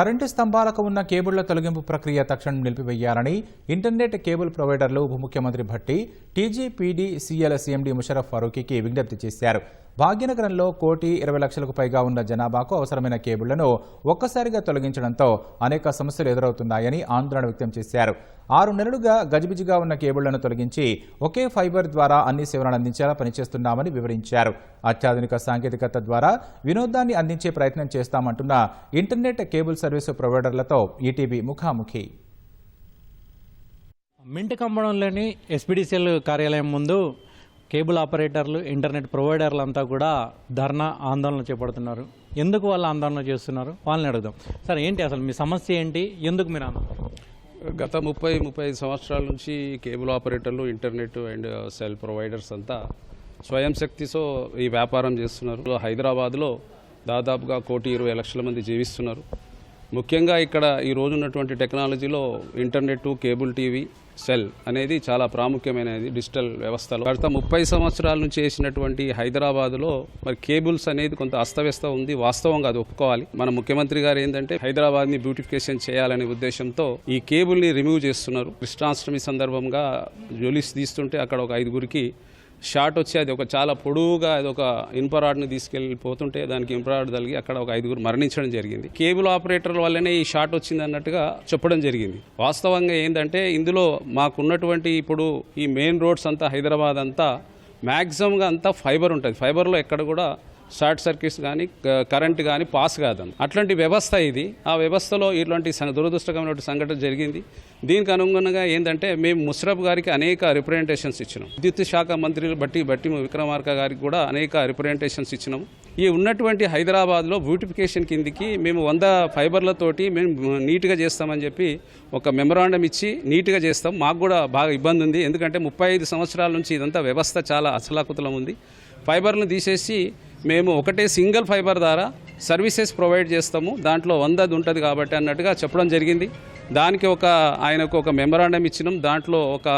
Current స్తంభాలకు ఉన్న కేబుళ్ళ తొలగింపు ప్రక్రియ తక్షణం నిలిపివేయాలని ఇంటర్నెట్ కేబుల్ ప్రొవైడర్లు ఉప ముఖ్యమంత్రి Bhatti TGPD CL CMD Musharraf ఫరూకీకి విజ్ఞప్తి చేశారు. భాగ్యనగరంలో కోటి ఇరవై లక్షలకు పైగా ఉన్న జనాభాకు అవసరమైన కేబుళ్ళను ఒక్కసారిగా తొలగించడంతో అనేక సమస్యలు ఎదురవుతున్నాయని ఆందోళన వ్యక్తం చేశారు. ఆరు నెలలుగా గజిబిజిగా ఉన్న కేబుళ్ళను తొలగించి ఒకే ఫైబర్ ద్వారా అన్ని సేవలను అందించేలా పనిచేస్తున్నామని వివరించారు. అత్యాధునిక సాంకేతికత ద్వారా వినోదాన్ని అందించే ప్రయత్నం చేస్తామంటున్న ఇంటర్నెట్ కేబుల్ సర్వీసు ప్రొవైడర్లతో ఈటీవీ ముఖాముఖి. మింట కంపడంలోని ఎస్పీడీసీఎల్ కార్యాలయం ముందు కేబుల్ ఆపరేటర్లు ఇంటర్నెట్ ప్రొవైడర్లు అంతా కూడా ధర్నా ఆందోళన చేపడుతున్నారు. ఎందుకు వాళ్ళు ఆందోళన చేస్తున్నారు? వాళ్ళని అడుగుదాం. సార్ ఏంటి అసలు మీ సమస్య ఏంటి? ఎందుకు మీరు ఆందోళన గత ముప్పై ముప్పై సంవత్సరాల నుంచి కేబుల్ ఆపరేటర్లు ఇంటర్నెట్ అండ్ సెల్ ప్రొవైడర్స్ అంతా స్వయం శక్తితో ఈ వ్యాపారం చేస్తున్నారు. హైదరాబాద్లో దాదాపుగా కోటి ఇరవై లక్షల మంది జీవిస్తున్నారు. ముఖ్యంగా ఇక్కడ ఈ రోజు ఉన్నటువంటి టెక్నాలజీలో ఇంటర్నెట్ కేబుల్ టీవీ సెల్ అనేది చాలా ప్రాముఖ్యమైనది డిజిటల్ వ్యవస్థలో. గత ముప్పై సంవత్సరాల నుంచి చేసినటువంటి హైదరాబాద్లో మరి కేబుల్స్ అనేది కొంత అస్తవ్యస్త ఉంది వాస్తవంగా అది ఒప్పుకోవాలి. మన ముఖ్యమంత్రి గారు ఏంటంటే హైదరాబాద్ని బ్యూటిఫికేషన్ చేయాలనే ఉద్దేశంతో ఈ కేబుల్ని రిమూవ్ చేస్తున్నారు. కృష్ణాష్టమి సందర్భంగా జొలిస్ తీస్తుంటే అక్కడ ఒక ఐదుగురికి షార్ట్ వచ్చి అది ఒక చాలా పొడవుగా అది ఒక ఇన్పరాడ్ని తీసుకెళ్ళిపోతుంటే దానికి ఇన్పరాడ్ తగిలి అక్కడ ఒక ఐదుగురు మరణించడం జరిగింది. కేబుల్ ఆపరేటర్ల వల్లనే ఈ షార్ట్ వచ్చింది అన్నట్టుగా చెప్పడం జరిగింది. వాస్తవంగా ఏంటంటే ఇందులో మాకున్నటువంటి ఇప్పుడు ఈ మెయిన్ రోడ్స్ అంతా హైదరాబాద్ అంతా మ్యాక్సిమంగా అంతా ఫైబర్ ఉంటుంది. ఫైబర్లో ఎక్కడ కూడా షార్ట్ సర్క్యూట్స్ కానీ కరెంట్ కానీ పాస్ కాదని అట్లాంటి వ్యవస్థ ఇది. ఆ వ్యవస్థలో ఇట్లాంటి సం- సంఘటన జరిగింది. దీనికి అనుగుణంగా ఏంటంటే మేము ముషరఫ్ గారికి అనేక రిప్రజెంటేషన్స్ ఇచ్చినాం. విద్యుత్ శాఖ మంత్రులు బట్టి బట్టి విక్రమార్క గారికి కూడా అనేక రిప్రజెంటేషన్స్ ఇచ్చినాం. ఈ ఉన్నటువంటి హైదరాబాద్లో బ్యూటిఫికేషన్ కిందికి మేము వంద ఫైబర్లతోటి మేము నీట్గా చేస్తామని చెప్పి ఒక మెమరాండం ఇచ్చి నీట్గా చేస్తాం. మాకు కూడా బాగా ఇబ్బంది ఉంది. ఎందుకంటే ముప్పై ఐదు సంవత్సరాల నుంచి ఇదంతా వ్యవస్థ చాలా అసలాకుతలం ఉంది. ఫైబర్లను తీసేసి మేము ఒకటే సింగిల్ ఫైబర్ ద్వారా సర్వీసెస్ ప్రొవైడ్ చేస్తాము. దాంట్లో వందది ఉంటుంది కాబట్టి అన్నట్టుగా చెప్పడం జరిగింది. దానికి ఒక ఆయనకు ఒక మెమరాండం ఇచ్చినాం. దాంట్లో ఒక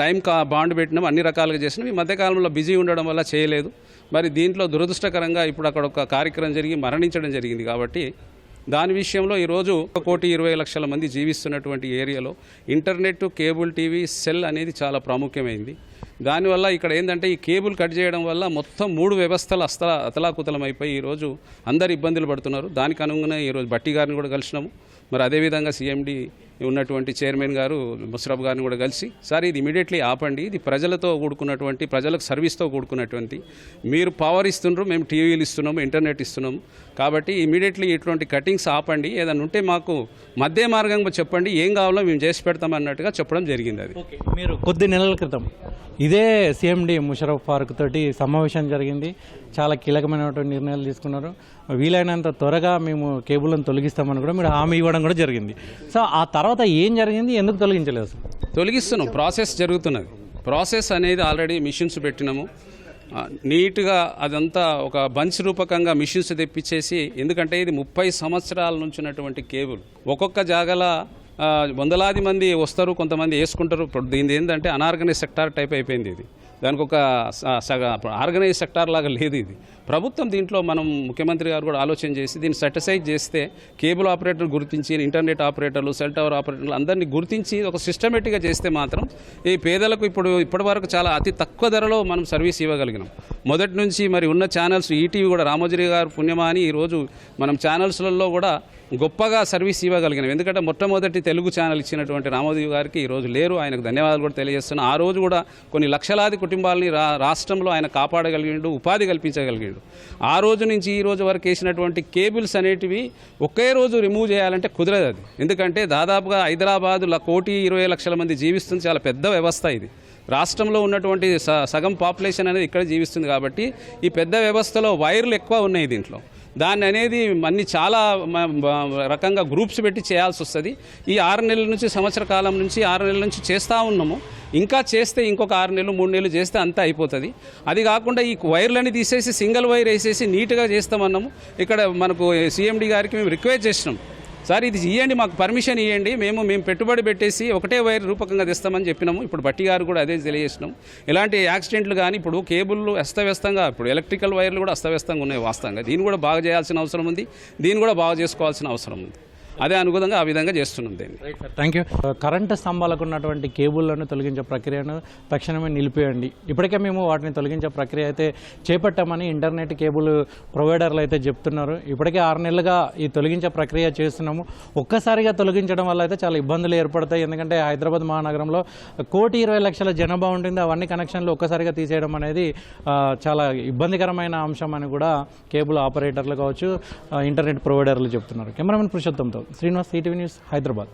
టైం కా బాండ్ పెట్టినాం. అన్ని రకాలుగా చేసినాం. ఈ మధ్యకాలంలో బిజీ ఉండడం వల్ల చేయలేదు. మరి దీంట్లో దురదృష్టకరంగా ఇప్పుడు అక్కడ ఒక కార్యక్రమం జరిగి మరణించడం జరిగింది కాబట్టి దాని విషయంలో ఈరోజు ఒక కోటి ఇరవై లక్షల మంది జీవిస్తున్నటువంటి ఏరియాలో ఇంటర్నెట్ కేబుల్ టీవీ సెల్ అనేది చాలా ప్రాముఖ్యమైంది. దానివల్ల ఇక్కడ ఏంటంటే ఈ కేబుల్ కట్ చేయడం వల్ల మొత్తం మూడు వ్యవస్థలు అస్తల అతలాకుతలం అయిపోయి ఈరోజు అందరు ఇబ్బందులు పడుతున్నారు. దానికి అనుగుణంగా ఈరోజు బట్టి గారిని కూడా కలిసినాము. మరి అదేవిధంగా సీఎండి ఉన్నటువంటి చైర్మన్ గారు ముషరఫ్ గారిని కూడా కలిసి సార్ ఇది ఇమీడియట్లీ ఆపండి. ఇది ప్రజలతో కూడుకున్నటువంటి ప్రజలకు సర్వీస్తో కూడుకున్నటువంటి. మీరు పవర్ ఇస్తుండ్రు మేము టీవీలు ఇస్తున్నాము ఇంటర్నెట్ ఇస్తున్నాము. కాబట్టి ఇమీడియట్లీ ఇటువంటి కటింగ్స్ ఆపండి. ఏదైనా ఉంటే మాకు మధ్య మార్గంగా చెప్పండి. ఏం కావాలో మేము చేసి పెడతాం అన్నట్టుగా చెప్పడం జరిగింది అది. మీరు కొద్ది నెలల క్రితం ఇదే సీఎండి ముషరఫ్ ఫారూక్ తోటి సమావేశం జరిగింది. చాలా కీలకమైనటువంటి నిర్ణయాలు తీసుకున్నారు. వీలైనంత త్వరగా మేము కేబుల్ని తొలగిస్తామని కూడా మీరు హామీ ఇవ్వడం కూడా జరిగింది. సో ఆ తర్వాత ఏం జరిగింది ఎందుకు తొలగించలేదు తొలగిస్తున్నాం. ప్రాసెస్ జరుగుతున్నది. ప్రాసెస్ అనేది ఆల్రెడీ మిషన్స్ పెట్టినాము. నీట్గా అదంతా ఒక బంచ్ రూపకంగా మిషన్స్ తెప్పించేసి ఎందుకంటే ఇది ముప్పై సంవత్సరాల నుంచి ఉన్నటువంటి కేబుల్. ఒక్కొక్క జాగల వందలాది మంది వస్తారు కొంతమంది వేసుకుంటారు. ఇప్పుడు దీని ఏంటంటే అనార్గనైజ్ సెక్టార్ టైప్ అయిపోయింది ఇది. దానికి ఒక సగ ఆర్గనైజ్ సెక్టార్ లాగా లేదు ఇది. ప్రభుత్వం దీంట్లో మనం ముఖ్యమంత్రి గారు కూడా ఆలోచన చేసి దీన్ని సెటిసైజ్ చేస్తే కేబుల్ ఆపరేటర్లు గుర్తించి ఇంటర్నెట్ ఆపరేటర్లు సెల్ టవర్ ఆపరేటర్లు అందరినీ గుర్తించి ఒక సిస్టమేటిక్గా చేస్తే మాత్రం ఈ పేదలకు ఇప్పుడు ఇప్పటివరకు చాలా అతి తక్కువ ధరలో మనం సర్వీస్ ఇవ్వగలిగినాం. మొదటి నుంచి మరి ఉన్న ఛానల్స్ ఈటీవీ కూడా రామోజీ గారు పుణ్యమా అని ఈరోజు మనం ఛానల్స్లలో కూడా గొప్పగా సర్వీస్ ఇవ్వగలిగినవి. ఎందుకంటే మొట్టమొదటి తెలుగు ఛానల్ ఇచ్చినటువంటి రామోజీ గారికి ఈ రోజు లేరు. ఆయనకు ధన్యవాదాలు కూడా తెలియజేస్తున్నాను ఆ రోజు కూడా కొన్ని లక్షలాది కుటుంబాలని రా రాష్ట్రంలో ఆయన కాపాడగలిగిండు ఉపాధి కల్పించగలిగిండు. ఆ రోజు నుంచి ఈ రోజు వరకు వేసినటువంటి కేబుల్స్ అనేటివి ఒకే రోజు రిమూవ్ చేయాలంటే కుదరదు అది. ఎందుకంటే దాదాపుగా హైదరాబాదులో కోటి ఇరవై లక్షల మంది జీవిస్తుంది. చాలా పెద్ద వ్యవస్థ ఇది. రాష్ట్రంలో ఉన్నటువంటి స- సగం పాపులేషన్ అనేది ఇక్కడ జీవిస్తుంది కాబట్టి ఈ పెద్ద వ్యవస్థలో వైర్లు ఎక్కువ ఉన్నాయి దీంట్లో. దాన్ని అనేది అన్ని చాలా రకంగా గ్రూప్స్ పెట్టి చేయాల్సి వస్తుంది. ఈ ఆరు నెలల నుంచి సంవత్సర కాలం నుంచి ఆరు నెలల నుంచి చేస్తూ ఉన్నాము. ఇంకా చేస్తే ఇంకొక ఆరు నెలలు మూడు నెలలు చేస్తే అంతా అయిపోతుంది. అది కాకుండా ఈ వైర్లని తీసేసి సింగిల్ వైర్ వేసేసి నీట్గా చేస్తామన్నాము. ఇక్కడ మనకు సీఎండి గారికి మేము రిక్వెస్ట్ చేసినాం. సార్ ఇది ఇవ్వండి మాకు పర్మిషన్ ఇవ్వండి మేము మేము పెట్టుబడి పెట్టేసి ఒకటే వైర్ రూపకంగా తెస్తామని చెప్పినాము. ఇప్పుడు బట్టి గారు కూడా అదే తెలియజేసినాం. ఇలాంటి యాక్సిడెంట్లు కానీ ఇప్పుడు కేబుల్లు అస్తవ్యస్తంగా ఇప్పుడు ఎలక్ట్రికల్ వైర్లు కూడా అస్తవ్యస్తంగా ఉన్నాయి వాస్తవంగా. దీన్ని కూడా బాగా చేయాల్సిన అవసరం ఉంది. దీన్ని కూడా బాగా చేసుకోవాల్సిన అవసరం ఉంది. అదే అనుగుణంగా ఆ విధంగా చేస్తున్నాం దీన్ని. థ్యాంక్ యూ కరెంటు స్తంభాలకు ఉన్నటువంటి కేబుల్లను తొలగించే ప్రక్రియను తక్షణమే నిలిపేయండి ఇప్పటికే మేము వాటిని తొలగించే ప్రక్రియ అయితే చేపట్టామని ఇంటర్నెట్ కేబుల్ ప్రొవైడర్లు అయితే చెప్తున్నారు. ఇప్పటికే ఆరు నెలలుగా ఈ తొలగించే ప్రక్రియ చేస్తున్నాము. ఒక్కసారిగా తొలగించడం వల్ల అయితే చాలా ఇబ్బందులు ఏర్పడతాయి. ఎందుకంటే హైదరాబాద్ మహానగరంలో కోటి ఇరవై లక్షల జనాభా ఉంటుంది. అవన్నీ కనెక్షన్లు ఒక్కసారిగా తీసేయడం అనేది చాలా ఇబ్బందికరమైన అంశం అని కూడా కేబుల్ ఆపరేటర్లు కావచ్చు ఇంటర్నెట్ ప్రొవైడర్లు చెప్తున్నారు. కెమెరామెన్ పురుషోత్తంతో శ్రీనివాస్ ఈటీవీ న్యూస్ హైదరాబాద్